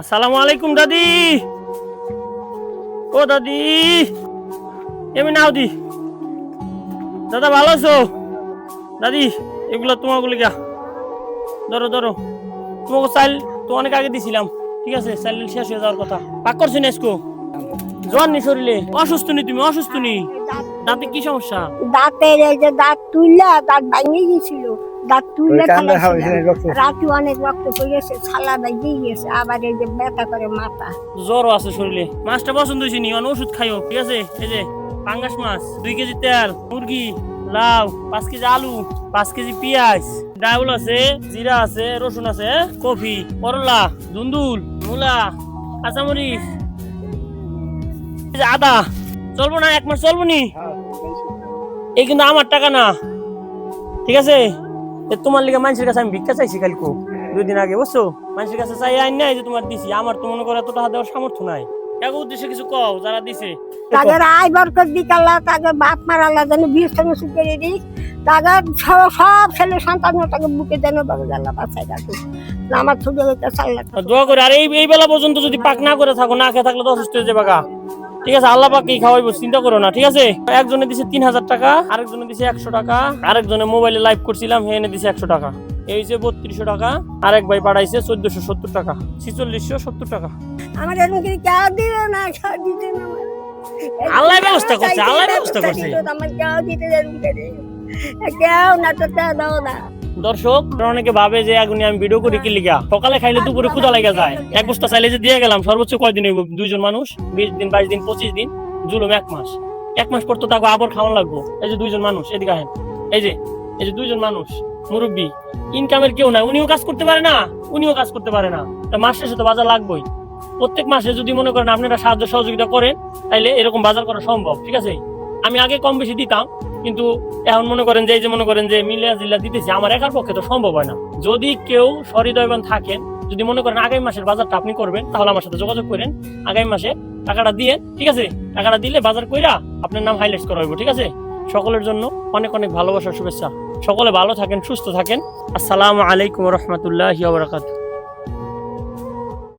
আসসালামু আলাইকুম, দাদি। ও, দাদি। এমনি নাও দি। দাদা, ভালো আছো? দাদি, এগুলো তোমার গুলিকা ধরো ধরো। তোমাকে চাইল তো অনেক আগে দিছিলাম। ঠিক আছে চাইল শেষ হয়ে যাওয়ার কথা। পাক করছি না এসকো জ্বর নি শরীরে। অসুস্থ নি তুমি, অসুস্থ নি। দাঁতে কি সমস্যা? দাঁতের এই যে দাঁত তুললে দাঁত ভাঙে গেছিল দাঁত তুললে। রাতে অনেক রক্ত পড়েছে ছালা ভেঙে গেছে আবার এই যে ব্যথা করে মাথা। জ্বরও আছে শরীরে। মাছটা পছন্দ হয়েছে নি অনেক ওষুধ খাইও ঠিক আছে? এই যে পাঙ্গাস মাছ দুই কেজি তেল মুরগি লাউ পাঁচ কেজি আলু পাঁচ কেজি পেঁয়াজ ডাউল আছে জিরা আছে রসুন আছে কফি করলা দুন্দুল মূলা কাঁচামরিচ আদা। চলবো না এক মাস চলবো নি? এই কিন্তু আমার টাকা না। ঠিক আছে? এ তোমার লিগে মানুষের কাছে আমি ভিক্ষা চাইছি কালকে। দুই দিন আগে বুঝছ? মানুষের কাছে চাই আইন নাই যে তোমার দিছি। আমার তো মনে করো এত টাকা দেওয়ার সামর্থ্য নাই। এক উদ্দেশ্যে কিছু কও যারা দিছে? তাদের আয় বরকত বিকাল্লা তাকে বাপ মারালা যেন বিয়ে সঙ্গে সুপেরে দিস তাদের সব ছেলে সন্তান তাকে বুকে যেন জাল্লা বাচ্চায় রাখো আমার ছোট দোয়া করে আর এই বেলা পর্যন্ত যদি পাক না করে থাকো না খেয়ে থাকলে তো অসুস্থ হয়ে যাবে। ঠিক আছে আল্লাহ পাককেই খাওয়াইবো চিন্তা করো না ঠিক আছে? একজনে দিছে তিন হাজার টাকা আরেকজনে দিছে একশো টাকা আরেকজনে মোবাইলে লাইভ করছিলাম হে এনে দিছে একশো টাকা। এই যে বত্রিশশো টাকা আরেক ভাই পাঠাইছে চোদ্দশো সত্তর টাকা ছিচল্লিশশো সত্তর টাকা। আমার না? কেউ দিত না আল্লাহ ব্যবস্থা করছে, আল্লাহ ব্যবস্থা করছে। কেউ না তো দাও না। দর্শক অনেকে ভাবে যে আগুনে আমি ভিডিও করি কি লিগা? সকালে খাইলে দুপুরে ক্ষুদা লেগে যায়। এক বস্তা চাইলে যে দিয়ে গেলাম, সর্বোচ্চ কয়দিন হইব? দুইজন মানুষ, বিশ দিন, বাইশ দিন, পঁচিশ দিন, জুলুম এক মাস। এক মাস পর তো তাকে আবার খাওয়ান লাগবো। এই যে দুইজন মানুষ, এদিকে আহেন। এই যে এই যে দুইজন মানুষ, মুরব্বী। ইনকামের কেউ নাই, উনিও কাজ করতে পারে না, উনিও কাজ করতে পারে না। তা মাস শেষে তো বাজার লাগবেই। প্রত্যেক মাসে যদি মনে করেন আপনারা সাহায্য সহযোগিতা করেন, তাইলে এরকম বাজার করা সম্ভব, ঠিক আছে? আমি আগে কম বেশি দিতাম কিন্তু এখন মনে করেন যে, এই যে মনে করেন যে, মিলিয়া জিল্লা দিতেছি, আমার একার পক্ষে তো সম্ভব হয় না। যদি কেউ সহৃদয়বান থাকেন, যদি মনে করেন আগামী মাসের বাজারটা আপনি করবেন, তাহলে আমার সাথে যোগাযোগ করেন। আগামী মাসে টাকাটা দিয়ে, ঠিক আছে? টাকাটা দিলে বাজার কইরা আপনার নাম হাইলাইট করা হইব, ঠিক আছে? সকলের জন্য অনেক অনেক ভালোবাসার শুভেচ্ছা। সকলে ভালো থাকেন, সুস্থ থাকেন। আসসালামু আলাইকুম রহমতুল্লাহ বারাকাতুহ।